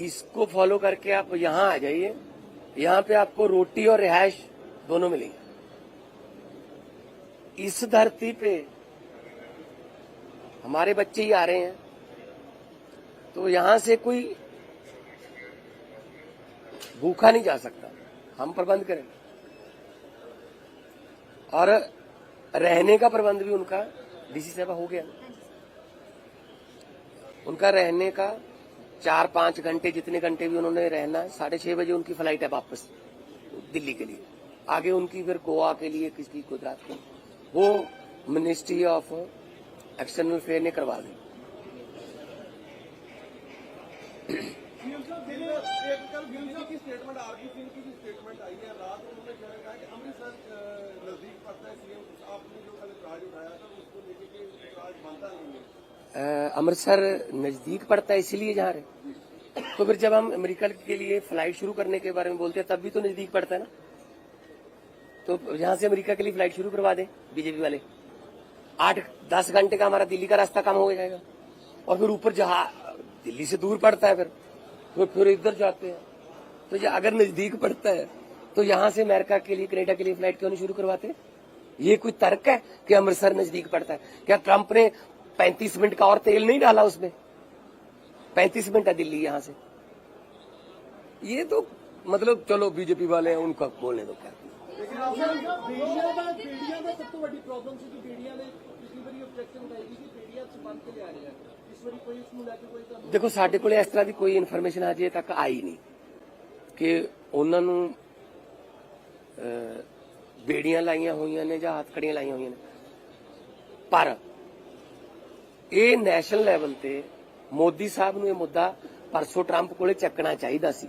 इसको फॉलो करके आप यहाँ आ जाइए। यहाँ पे आपको रोटी और रिहायश दोनों मिलेंगे। इस धरती पे हमारे बच्चे ही आ रहे हैं। तो यहाँ से कोई भूखा नहीं जा सकता। हम प्रबंध करें। और रहने का प्रबंध भी उनका डीसी साहब हो गया। उनका रहने का चार पाँच घंटे जितने घंटे भी उन्होंने रहना है, साढ़े छह बजे उनकी फ़्लाइट है वापस, दिल्ली के लिए। आगे उनकी फिर गोवा के लिए किसकी गुजरात के वो मिनिस्ट्री ऑफ़ एक्सटर्नल अफेयर ने करवा दी। स्टेटमेंट की भी स्टेटमेंट आई है रात को उन्होंने क्या कहा कि अमृतसर अ, नज़दीक पड़ता है सीएम आपने जो कल राज उठाया था उसको लेके कि राज बनता नहीं है अ, अमृतसर नज़दीक पड़ता है, इसीलिए जा रहे तो फिर जब हम अमेरिका के लिए फ़्लाइट शुरू करने के बारे में बोलते हैं, तब भी तो नज़दीक पड़ता है ना? तो यहाँ से अमेरिका के लिए फ़्लाइट शुरू करवा दें, बीजेपी वाले। आठ, दस घंटे का हमारा दिल्ली का रास्ता कम हो जाएगा। और फिर ऊपर जहाँ, दिल्ली से दूर पड़ता है फिर। तो फिर इधर जाते हैं। तो अगर नज़दीक पड़ता है तो यहाँ से अमेरिका के लिए, कनेडा के लिए फ़्लाइट क्यों नहीं शुरू करवाते? ये कोई तर्क है कि अमृतसर नज़दीक पड़ता है? क्या ट्रंप ने 35 मिनट का और तेल नहीं डाला उसमें 35 मिनट है दिल्ली यहाँ से ये तो मतलब चलो बीजेपी वाले हैं उनका बोलने दो क्या ਲੇਕਿਨ ਆਪ ਬੇੜੀਆਂ ਦਾ ਬੇੜੀਆਂ ਦਾ ਸਭ ਤੋਂ ਵੱਡੀ ਪ੍ਰੋਬਲਮ ਸੀ ਕਿ ਬੇੜੀਆਂ ਦੇ ਪਿਛਲੀ ਵਾਰੀ ਆਬਜੈਕਸ਼ਨ ਉਠਾਈ ਗਈ ਕਿ ਬੇੜੀਆਂ ਚ ਬੰਦ ਕੇ ਲਿਆ ਰਹੇ ਆ ਇਸ ਵਾਰੀ ਕੋਈ ਇਸ ਨੂੰ ਲੈ ਕੇ ਕੋਈ ਤੁਹਾਨੂੰ ਦੇਖੋ ਸਾਡੇ ਕੋਲੇ ਇਸ ਤਰ੍ਹਾਂ ਦੀ ਕੋਈ ਇਨਫੋਰਮੇਸ਼ਨ ਅਜੇ ਤੱਕ ਆਈ ਨਹੀਂ ਕਿ ਉਹਨਾਂ ਨੂੰ ਅਹ, ਬੇੜੀਆਂ ਲਾਈਆਂ ਹੋਈਆਂ ਨੇ ਜਾਂ ਹੱਥਕੜੀਆਂ ਲਾਈਆਂ ਹੋਈਆਂ ਨੇ ਪਰ ਇਹ ਨੈਸ਼ਨਲ ਲੈਵਲ ਤੇ ਮੋਦੀ ਸਾਹਿਬ ਨੂੰ ਇਹ ਮੁੱਦਾ ਪਰਸੋਂ ਟਰੰਪ ਕੋਲੇ ਚੱਕਣਾ ਚਾਹੀਦਾ ਸੀ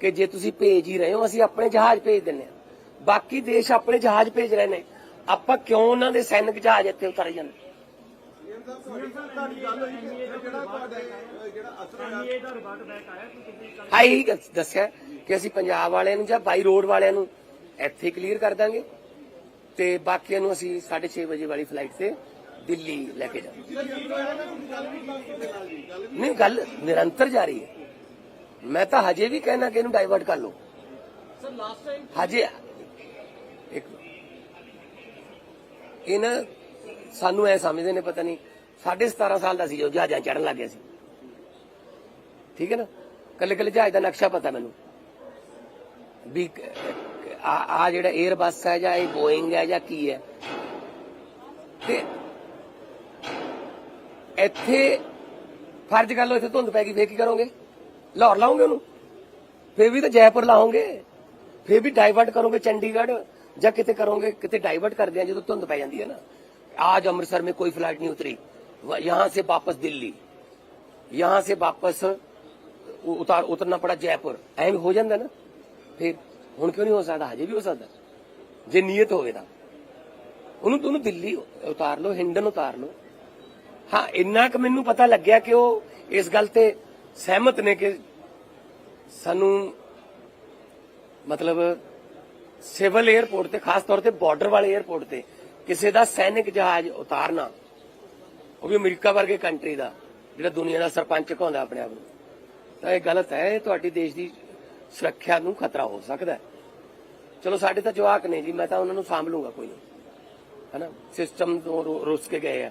ਕਿ ਜੇ ਤੁਸੀਂ ਭੇਜ ਹੀ ਰਹੇ ਹੋ, ਅਸੀਂ ਆਪਣੇ ਜਹਾਜ਼ ਭੇਜ ਦਿੰਨੇ ਆ ਬਾਕੀ ਦੇਸ਼ ਆਪਣੇ ਜਹਾਜ਼ ਭੇਜ ਰਹੇ ਨੇ। ਆਪਾਂ ਕਿਉਂ ਉਹਨਾਂ ਦੇ ਸੈਨਿਕ ਜਹਾਜ਼ ਇੱਥੇ ਉਤਾਰੇ ਜਾਂਦੇ? ਸੀਐਮ ਸਾਹਿਬ ਗੱਲ ਦੱਸਿਆ ਕਿ ਅਸੀਂ ਪੰਜਾਬ ਵਾਲਿਆਂ ਨੂੰ ਜਾਂ ਬਾਈ ਰੋਡ ਵਾਲਿਆਂ ਨੂੰ ਇੱਥੇ ਕਲੀਅਰ ਕਰ ਦਾਂਗੇ। ਤੇ ਬਾਕੀਆਂ ਨੂੰ ਅਸੀਂ 6:30 ਵਜੇ ਵਾਲੀ ਫਲਾਈਟ ਤੇ ਦਿੱਲੀ ਲੈ ਕੇ ਜਾਵਾਂਗੇ ਨਹੀਂ, ਗੱਲ ਨਿਰੰਤਰ ਜਾਰੀ ਹੈ। ਮੈਂ ਤਾਂ ਹਜੇ ਵੀ ਕਹਿਣਾ ਕਿ ਇਹਨੂੰ ਡਾਈਵਰਟ ਕਰ ਲਓ। ਸਰ ਲਾਸਟ ਟਾਈਮ ਹਜੇ ਇੱਕ ਇਹ ਨਾ ਸਾਨੂੰ ਐ ਸਮਝਦੇ ਨੇ, ਪਤਾ ਨਹੀਂ, ਸਾਢੇ 17 ਸਾਲ ਦਾ ਸੀ ਜੋ ਜਹਾਜ਼ਾਂ ਚੜਨ ਲੱਗ ਗਿਆ ਸੀ। ਠੀਕ ਹੈ ਨਾ? ਕੱਲੇ ਕੱਲੇ ਜਹਾਜ਼ ਦਾ ਨਕਸ਼ਾ ਪਤਾ ਮੈਨੂੰ। ਵੀ ਆ ਜਿਹੜਾ 에ਅਰ ਬੱਸ ਹੈ ਜਾਂ ਇਹ ਬੋਇੰਗ ਹੈ ਜਾਂ ਕੀ ਹੈ। ਤੇ ਇੱਥੇ ਫਰਜ਼ ਕਰ ਲਓ ਇੱਥੇ ਧੁੰਦ ਪੈ ਗਈ ਫੇਰ ਕੀ ਕਰੋਗੇ ਲਾਹੌਰ ਲਾਉਂਗੇ ਉਹਨੂੰ ਫੇਰ ਵੀ ਤਾਂ ਜੈਪੁਰ ਲਾਉਂਗੇ ਫੇਰ ਵੀ ਡਾਈਵਰਟ ਕਰੋਗੇ ਚੰਡੀਗੜ੍ਹ ਜਾਂ ਕਿਤੇ ਕਰੋਗੇ ਕਿਤੇ ਡਾਈਵਰਟ ਕਰਦੇ ਆ ਜਦੋਂ ਧੁੰਦ ਪੈ ਜਾਂਦੀ ਹੈ ਨਾ आज अमृतसर में कोई फ्लाइट नहीं उतरी वह- यहाँ से वापस दिल्ली यहाँ से वापस उ- उतार उतरना पड़ा जयपुर ਐਵੇਂ ਹੋ ਜਾਂਦਾ ਨਾ ਫਿਰ ਹੁਣ ਕਿਉਂ ਨਹੀਂ ਹੋ ਸਕਦਾ ਹਜੇ ਵੀ ਹੋ ਸਕਦਾ ਜੇ ਨੀਅਤ ਹੋਵੇ ਤਾਂ ਉਹਨੂੰ ਉਹਨੂੰ ਦਿੱਲੀ ਉਤਾਰ ਲਓ ਹਿੰਡਨ ਉਤਾਰ ਲਓ ਹਾਂ, ਇੰਨਾ ਕੁ ਮੈਨੂੰ ਪਤਾ ਲੱਗਿਆ ਕਿ ਉਹ ਇਸ ਗੱਲ ਤੇ ਸਹਿਮਤ ਨੇ ਕਿ ਸਾਨੂੰ ਮਤਲਬ ਸਿਵਲ 에ਅਰਪੋਰਟ ਤੇ, ਖਾਸ ਤੌਰ ਤੇ ਬਾਰਡਰ ਵਾਲੇ 에ਅਰਪੋਰਟ ਤੇ ਕਿਸੇ ਦਾ ਸੈਨਿਕ ਜਹਾਜ਼ ਉਤਾਰਨਾ, ਉਹ ਵੀ ਅਮਰੀਕਾ ਵਰਗੇ ਕੰਟਰੀ ਦਾ, ਜਿਹੜਾ ਦੁਨੀਆ ਦਾ ਸਰਪੰਚ ਕਹਾਉਂਦਾ ਆਪਣੇ ਆਪ ਨੂੰ। ਤਾਂ ਇਹ ਗਲਤ ਹੈ, ਇਹ ਤੁਹਾਡੀ ਦੇਸ਼ ਦੀ ਸੁਰੱਖਿਆ ਨੂੰ ਖਤਰਾ ਹੋ ਸਕਦਾ ਹੈ। ਚਲੋ, ਸਾਡੇ ਤਾਂ ਜਵਾਕ ਨੇ ਜੀ, ਮੈਂ ਤਾਂ ਉਹਨਾਂ ਨੂੰ ਸਾਂਭ ਕੋਈ ਨਹੀਂ। ਹੈਨਾ, ਸਿਸਟਮ ਤੋਂ ਰੁੱਸ ਕੇ ਗਏ ਆ।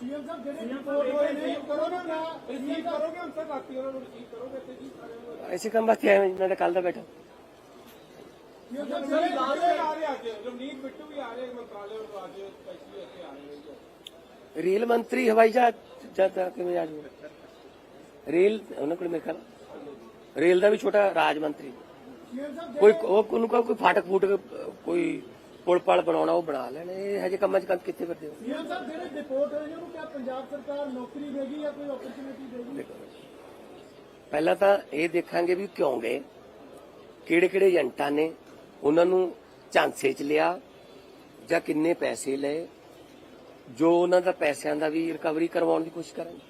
ਸੀਐਮ ਸਾਹਿਬ ਜਿਹੜੇ ਰਿਪੋਰਟ ਹੋਏ ਨੇ ਕਰੋਗੇ ਨਾ ਰਿਸੀਵ ਕਰੋਗੇ ਹਮ ਸਰ ਰਾਤੀ ਉਹਨਾਂ ਨੂੰ ਰਿਸੀਵ ਕਰੋਗੇ ਤੇ ਜੀ ਐਸੇ ਕੰਮ ਵਾਸਤੇ ਆਏ ਮੈਂ ਤਾਂ ਕੱਲ ਦਾ ਬੈਠਾ। ਇਹ ਸਭ ਜਿਹੜੇ ਆ ਰਹੇ ਅੱਜ ਰਵਨੀਤ ਬਿੱਟੂ ਵੀ ਆ ਰਹੇ ਮੰਤਰਾਲੇ ਤੋਂ ਅੱਜ ਸਪੈਸ਼ਲੀ ਇੱਥੇ ਆ ਰਹੇ ਰੇਲ ਮੰਤਰੀ ਹਵਾਈ ਜਹਾਜ਼ ਜਾਂਦਾ ਕਿਵੇਂ ਆ ਜੂਗਾ ਰੇਲ ਉਹਨਾਂ ਕੋਲ ਮੇਰੇ ਖਿਆਲ ਰੇਲ ਦਾ ਵੀ ਛੋਟਾ ਰਾਜ ਮੰਤਰੀ। ਕੋਈ ਉਹ ਉਹਨੂੰ ਕੋਈ ਫਾਟਕ ਫੂਟਕ ਕੋਈ ਪੁਲ ਪਲ ਬਣਾਉਣਾ ਉਹ ਬਣਾ ਲੈਣ। ਇਹ ਹਜੇ ਕੰਮਾਂ ਚ ਕੰਮ ਕਿੱਥੇ ਕਰਦੇ ਹੋ? ਸੀਐਮ ਸਾਹਿਬ ਜਿਹੜੇ ਡਿਪੋਰਟ ਹੋਏ ਨੇ ਉਹਨੂੰ ਕਿਆ ਪੰਜਾਬ ਸਰਕਾਰ ਨੌਕਰੀ ਦੇਗੀ ਜਾਂ ਕੋਈ ਓਪਰਚੁਨਿਟੀ ਦੇਗੀ। ਦੇਖੋ ਪਹਿਲਾਂ ਤਾਂ ਇਹ ਦੇਖਾਂਗੇ ਵੀ ਕਿਉਂ ਗਏ। ਕਿਹੜੇ ਕਿਹੜੇ ਏਜੰਟਾਂ ਨੇ ਉਹਨਾਂ ਨੂੰ ਝਾਂਸੇ ਚ ਲਿਆ ਜਾਂ ਕਿੰਨੇ ਪੈਸੇ ਲਏ ਜੋ ਉਹਨਾਂ ਦਾ ਪੈਸਿਆਂ ਦਾ ਵੀ ਰਿਕਵਰੀ ਕਰਵਾਉਣ ਦੀ ਕੋਸ਼ਿਸ਼ ਕਰਾਂਗੇ।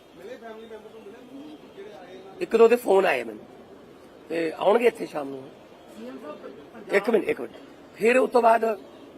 ਇੱਕ ਦੋ ਦੇ ਫੋਨ ਆਏ ਮੈਨੂੰ ਤੇ ਆਉਣਗੇ ਇੱਥੇ ਸ਼ਾਮ ਨੂੰ। ਇੱਕ ਮਿੰਟ ਇੱਕ ਮਿੰਟ। ਫਿਰ ਉਸ ਤੋਂ ਬਾਅਦ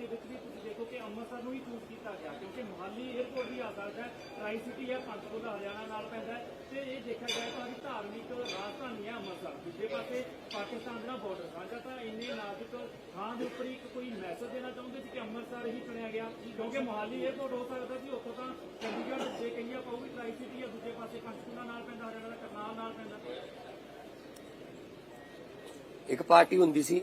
ਦੇ ਵਿੱਚ ਵੀ ਤੁਸੀਂ ਦੇਖੋ ਕਿ ਅੰਮ੍ਰਿਤਸਰ ਨੂੰ ਹੀ ਚੂਜ਼ ਕੀਤਾ ਗਿਆ, ਕਿਉਂਕਿ ਮੁਹਾਲੀ 에ਅਰਪੋਰਟ ਵੀ ਆ ਸਕਦਾ ਹੈ ਟਰਾਈ ਸਿਟੀ ਹੈ ਪੰਚਕੂਲਾ ਹਰਿਆਣਾ ਨਾਲ ਪੈਂਦਾ ਹੈ, ਤੇ ਇਹ ਦੇਖਿਆ ਜਾਏ ਤਾਂ ਵੀ ਧਾਰਮਿਕ ਰਾਜਧਾਨੀ ਹੈ ਅੰਮ੍ਰਿਤਸਰ। ਦੂਜੇ ਪਾਸੇ ਪਾਕਿਸਤਾਨ ਦਾ ਬਾਰਡਰ ਸਾਂਝਾ ਤਾਂ ਇੰਨੇ ਨਾਜ਼ੁਕ ਥਾਂ ਦੇ ਉੱਪਰ ਇੱਕ ਕੋਈ ਮੈਸੇਜ ਦੇਣਾ ਚਾਹੁੰਦੇ ਸੀ ਕਿ ਅੰਮ੍ਰਿਤਸਰ ਹੀ ਚੁਣਿਆ ਗਿਆ, ਕਿਉਂਕਿ ਮੁਹਾਲੀ 에ਅਰਪੋਰਟ ਹੋ ਸਕਦਾ ਸੀ, ਉੱਥੋਂ ਤਾਂ ਚੰਡੀਗੜ੍ਹ ਜੇ ਕਹੀਏ ਪਊਗੀ ਟਰਾਈ ਸਿਟੀ ਹੈ, ਦੂਜੇ ਪਾਸੇ ਪੰਚਕੂਲਾ ਨਾਲ ਪੈਂਦਾ, ਹਰਿਆਣਾ ਦਾ ਕਰਨਾਲ ਨਾਲ ਪੈਂਦਾ। ਇੱਕ ਪਾਰਟੀ ਹੁੰਦੀ ਸੀ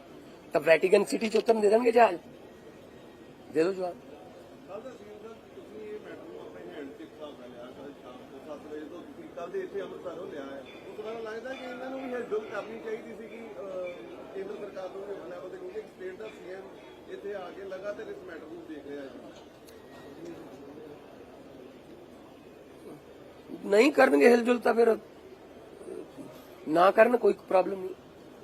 ਤਾਂ ਵੈਟੀਕਨ ਸਿਟੀ ਚ ਉਤਰਨ ਦੇ ਦੇਣਗੇ ਜਹਾਜ਼ ਦੇ ਦਿਓ ਜਵਾਬ ਕੱਲ ਦਾ ਨੂੰ ਆਪਣੇ ਹੈਂਡ ਤੇ ਹਿਸਾਬ ਨਾਲ ਲਿਆ ਕੱਲ ਸ਼ਾਮ ਨੂੰ 7 ਵਜੇ ਤੋਂ ਤੁਸੀਂ ਕੱਲ ਦੇ ਇੱਥੇ ਅੰਮ੍ਰਿਤਸਰੋਂ ਲਿਆ ਹੈ ਉਸ ਤੋਂ ਬਾਅਦ ਲੱਗਦਾ ਕਿ ਇਹਨਾਂ ਨੂੰ ਵੀ ਹੈਂਡਲ ਕਰਨੀ ਚਾਹੀਦੀ ਸੀ ਕਿ ਕੇਂਦਰ ਸਰਕਾਰ ਨੂੰ ਵੀ ਲੈਵਲ ਤੇ ਕਿਉਂਕਿ ਸਟੇਟ ਦਾ ਸੀਐਮ ਇੱਥੇ ਆ ਕੇ ਲਗਾਤਾਰ ਇਸ ਮੈਟਰ ਨੂੰ ਦੇਖ ਰਿਹਾ ਹੈ ਨਹੀਂ ਕਰਨਗੇ ਹਿਲਜੁਲ ਤਾਂ ਫਿਰ ਨਾ ਕਰਨ ਕੋਈ ਪ੍ਰੋਬਲਮ ਨਹੀਂ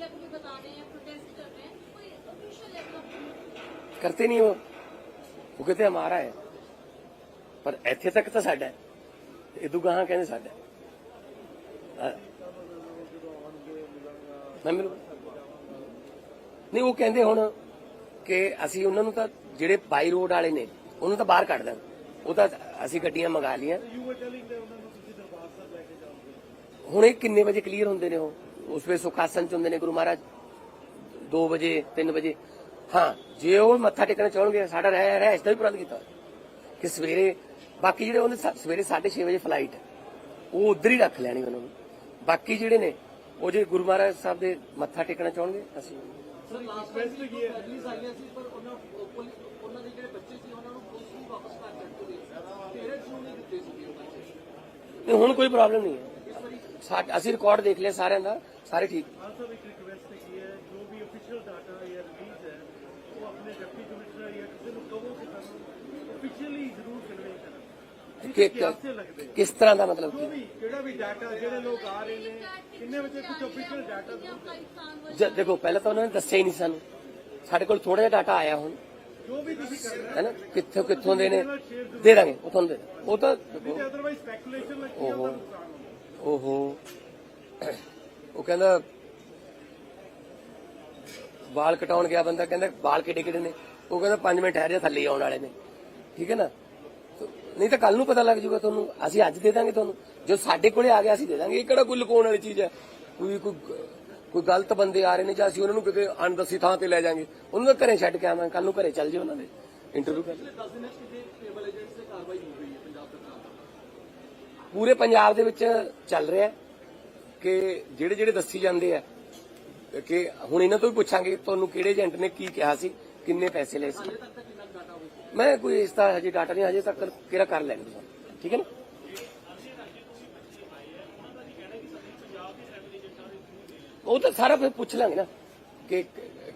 मीडिया को भी बता रहे हैं प्रोटेस्ट कर रहे हैं कोई ऑफिशियल लेटर ऑफ करते नहीं वो वो कहते हमारा है पर ਇੱਥੇ ਤੱਕ ਤਾਂ ਸਾਡਾ ਹੈ ਇਦੋਂ ਗਾਹਾਂ ਕਹਿੰਦੇ ਸਾਡਾ ਹੈ। ਹਾਂ। ਮੈਂ ਮਿਲੂ ਨਹੀਂ ਉਹ ਕਹਿੰਦੇ ਹੁਣ ਕਿ ਅਸੀਂ ਉਹਨਾਂ ਨੂੰ ਤਾਂ ਜਿਹੜੇ ਬਾਈ ਰੋਡ ਵਾਲੇ ਨੇ ਉਹਨੂੰ ਤਾਂ ਬਾਹਰ ਕੱਢ ਦੇਣ ਉਹ ਤਾਂ ਅਸੀਂ ਗੱਡੀਆਂ ਮੰਗਾ ਲਈਆਂ ਯੂ ਵਰ ਟੈਲਿੰਗ ਦੇ ਉਹਨਾਂ ਨੂੰ ਤੁਸੀਂ ਦਰਬਾਰ ਸਾਹਿਬ ਲੈ ਕੇ ਜਾਓਗੇ ਹੁਣ ਇਹ ਕਿੰਨੇ ਵਜੇ ਕਲੀਅਰ ਹੁੰਦੇ ਨੇ ਉਹ ਉਸ ਵੇ ਸੁਖਾਸਨ ਚ ਹੁੰਦੇ ਨੇ ਗੁਰੂ ਮਹਾਰਾਜ 2 ਵਜੇ 3 ਵਜੇ ਹਾਂ ਜੇ ਉਹ ਮੱਥਾ ਟੇਕਣਾ ਚਾਹਣਗੇ ਸਾਡਾ ਰਹਿ ਰਹਿ ਇਸ ਦਾ ਵੀ ਪ੍ਰਬੰਧ ਕੀਤਾ। ਕਿ ਸਵੇਰੇ ਬਾਕੀ ਜਿਹੜੇ ਉਹਨੇ ਸਵੇਰੇ 6:30 ਵਜੇ ਫਲਾਈਟ ਉਹ ਉਧਰ ਹੀ ਰੱਖ ਲੈਣੀ ਉਹਨਾਂ ਨੂੰ ਬਾਕੀ ਜਿਹੜੇ ਨੇ ਉਹ ਜੇ ਗੁਰੂ ਮਹਾਰਾਜ ਸਾਹਿਬ ਦੇ ਮੱਥਾ ਟੇਕਣਾ ਚਾਹਣਗੇ ਅਸੀਂ ਸਰ ਲਾਸਟ ਫੈਸਟ ਕੀ ਹੈ ਪੁਲਿਸ ਆਈਆਂ ਸੀ ਪਰ ਉਹਨਾਂ ਉਹਨਾਂ ਦੇ ਜਿਹੜੇ ਬੱਚੇ ਸੀ ਉਹਨਾਂ ਨੂੰ ਪੁਲਿਸ ਨੂੰ ਵਾਪਸ ਕਰ ਦਿੱਤੇ ਪੇਰੈਂਟਸ ਨੂੰ ਨਹੀਂ ਦਿੱਤੇ ਸੀ ਬੱਚੇ ਨਹੀਂ ਹੁਣ ਕੋਈ ਪ੍ਰੋਬਲਮ ਨਹੀਂ ਹੈ ਅਸੀਂ ਰਿਕਾਰਡ ਦੇਖ ਲਿਆ ਸਾਰਿਆਂ ਦਾ ਸਾਰੇ ਠੀਕ। ਆਲਸੋ ਇੱਕ ਰਿਕਵੈਸਟ ਹੈ ਜੋ ਵੀ ਅਫੀਸ਼ੀਅਲ ਡਾਟਾ ਜਾਂ ਰਿਲੀਜ਼ ਹੈ ਉਹ ਆਪਣੇ ਡਿਪਟੀ ਕਮਿਸ਼ਨਰ ਜਾਂ ਕਿਸੇ ਨੂੰ ਕਹੋ ਕਿ ਸਾਨੂੰ ਅਫੀਸ਼ੀਅਲੀ ਜ਼ਰੂਰ ਕਨਵੇ ਕਰੋ ਕਿਸ ਤਰ੍ਹਾਂ ਦਾ ਮਤਲਬ ਕੀ ਕਿਹੜਾ ਵੀ ਡਾਟਾ ਜਿਹੜੇ ਲੋਕ ਆ ਰਹੇ ਨੇ ਕਿੰਨੇ ਵਜੇ ਕੁਝ ਅਫੀਸ਼ੀਅਲ ਡਾਟਾ ਜ਼ਰੂਰ ਦੇਖੋ ਪਹਿਲਾਂ ਤਾਂ ਉਹਨਾਂ ਨੇ ਦੱਸਿਆ ਹੀ ਨਹੀਂ ਸਾਨੂੰ ਸਾਡੇ ਕੋਲ ਥੋੜਾ ਜਿਹਾ ਡਾਟਾ ਆਇਆ ਹੁਣ ਜੋ ਵੀ ਤੁਸੀਂ ਕਰਨਾ ਹੈ ਨਾ ਕਿੱਥੋਂ ਕਿੱਥੋਂ ਦੇ ਨੇ ਦੇ ਦਾਂਗੇ ਉਹ ਤੁਹਾਨੂੰ ਦੇ ਉਹ ਤਾਂ ਅਦਰਵਾਈਜ਼ ਸਪੈਕੂਲੇਸ਼ਨ ਲੱਗੀ ਓਹੋ ਓਹੋ ਉਹ ਕਹਿੰਦਾ ਵਾਲ ਕਟਾਉਣ ਗਿਆ ਬੰਦਾ ਕਹਿੰਦਾ ਵਾਲ ਕਿਹੜੇ ਕਿਹੜੇ ਨੇ? ਉਹ ਕਹਿੰਦਾ 5 ਮਿੰਟ ਠਹਿਰ ਜਾ ਥੱਲੇ ਆਉਣ ਵਾਲੇ ਨੇ। ਠੀਕ ਹੈ ਨਾ? ਨਹੀਂ ਤਾਂ ਕੱਲ ਨੂੰ ਪਤਾ ਲੱਗ ਜਾਊਗਾ ਤੁਹਾਨੂੰ। ਅਸੀਂ ਅੱਜ ਦੇ ਦਾਂਗੇ ਤੁਹਾਨੂੰ। ਜੋ ਸਾਡੇ ਕੋਲੇ ਆ ਗਿਆ ਅਸੀਂ ਦੇ ਦਾਂਗੇ। ਇਹ ਕਿਹੜਾ ਕੋਈ ਲੁਕਾਉਣ ਵਾਲੀ ਚੀਜ਼ ਹੈ? ਕੋਈ ਕੋਈ ਕੋਈ ਗਲਤ ਬੰਦੇ ਆ ਰਹੇ ਨੇ ਜਾਂ ਅਸੀਂ ਉਹਨਾਂ ਨੂੰ ਕਿਤੇ ਅਣਦੱਸੀ ਥਾਂ ਤੇ ਲੈ ਜਾਾਂਗੇ। ਉਹਨਾਂ ਨੂੰ ਘਰੇ ਛੱਡ ਕੇ ਆਵਾਂਗੇ ਕੱਲ ਨੂੰ ਘਰੇ ਚੱਲ ਜਿਓ ਉਹਨਾਂ ਦੇ। ਇੰਟਰਵਿਊ ਕਰ ਪਿਛਲੇ 10 ਦਿਨਾਂ 'ਚ ਕਿਤੇ ਟੇਬਲ ਏਜੰਟਸ ਤੇ ਕਾਰਵਾਈ ਹੋ ਗਈ ਹੈ ਪੰਜਾਬ ਸਰਕਾਰ ਦੀ ਪੂਰੇ ਪੰਜਾਬ ਦੇ ਵਿੱਚ ਚੱਲ ਰਿਹਾ ਕਿ ਜਿਹੜੇ ਜਿਹੜੇ ਦੱਸੀ ਜਾਂਦੇ ਆ, ਕਿ ਹੁਣ ਇਹਨਾਂ ਤੋਂ ਵੀ ਪੁੱਛਾਂਗੇ ਤੁਹਾਨੂੰ ਕਿਹੜੇ ਏਜੰਟ ਨੇ ਕੀ ਕਿਹਾ ਸੀ, ਕਿੰਨੇ ਪੈਸੇ ਲਏ ਸੀ। ਮੈਂ ਕੋਈ ਇਸ ਦਾ ਹਜੇ ਡਾਟਾ ਨਹੀਂ, ਹਜੇ ਤੱਕ ਕਿਹੜਾ ਕਰ ਲੈਣਗੇ ਤੁਹਾਨੂੰ ਠੀਕ ਹੈ ਨਾ? ਉਹ ਤਾਂ ਸਾਰਾ ਫਿਰ ਪੁੱਛ ਲਾਂਗੇ ਨਾ ਕਿ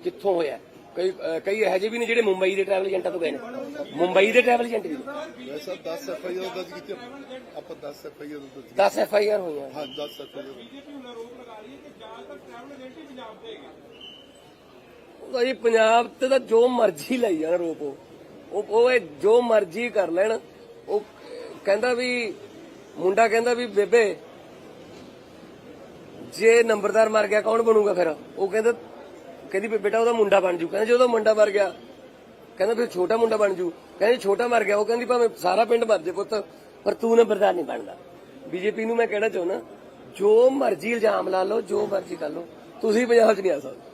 ਕਿੱਥੋਂ ਹੋਇਆ। ਕਈ ਕਈ ਇਹੋ ਜਿਹੇ ਵੀ ਨੇ ਜਿਹੜੇ ਮੁੰਬਈ ਦੇ ਟਰੈਵਲ ਏਜੰਟਾਂ ਤੋਂ ਗਏ ਨੇ। ਮੁੰਬਈ ਦੇ ਟਰੈਵਲ ਏਜੰਟ ਵੀ ਨੇ। ਵੈਸਾ 10 ਐਫ ਆਈ ਆਰ ਦਰਜ ਕੀਤੀ ਆਪਾਂ 10 ਐਫ ਆਈ ਆਰ ਦਰਜ 10 ਐਫ ਆਈ ਆਰ ਹੋਈਆਂ ਹਾਂ 10 ਐਫ ਆਈ ਆਰ ਉਹਦਾ ਜੀ ਪੰਜਾਬ ਤੇ ਤਾਂ ਜੋ ਮਰਜ਼ੀ ਲਈ ਜਾਣ ਰੋਪ ਉਹ। ਉਹ ਜੋ ਮਰਜ਼ੀ ਕਰ ਲੈਣ। ਉਹ ਕਹਿੰਦਾ ਵੀ ਮੁੰਡਾ ਕਹਿੰਦਾ ਵੀ ਬੇਬੇ ਜੇ ਨੰਬਰਦਾਰ ਮਰ ਗਿਆ ਕੌਣ ਬਣੂਗਾ ਫਿਰ? ਉਹ ਕਹਿੰਦਾ ਕਹਿੰਦੀ ਵੀ ਬੇਟਾ ਉਹਦਾ ਮੁੰਡਾ ਬਣ ਜੂ। ਕਹਿੰਦਾ ਉਹਦਾ ਮੁੰਡਾ ਮਰ ਗਿਆ, ਕਹਿੰਦਾ ਫਿਰ ਛੋਟਾ ਮੁੰਡਾ ਬਣ ਜੂ। ਕਹਿੰਦੀ ਛੋਟਾ ਮਰ ਗਿਆ, ਉਹ ਕਹਿੰਦੀ ਭਾਵੇਂ ਸਾਰਾ ਪਿੰਡ ਮਰ ਜੇ ਪੁੱਤ, ਪਰ ਤੂੰ ਨੰਬਰਦਾਰ ਨਹੀਂ ਬਣਦਾ। ਬੀਜੇਪੀ ਨੂੰ ਮੈਂ ਕਹਿਣਾ ਚਾਹੁੰਦਾ, ਜੋ ਮਰਜ਼ੀ ਇਲਜ਼ਾਮ ਲਾ ਲਓ, ਜੋ ਮਰਜ਼ੀ ਕਰ ਲਓ, ਤੁਸੀਂ ਪੰਜਾਬ 'ਚ ਨਹੀਂ ਆ ਸਕਦੇ।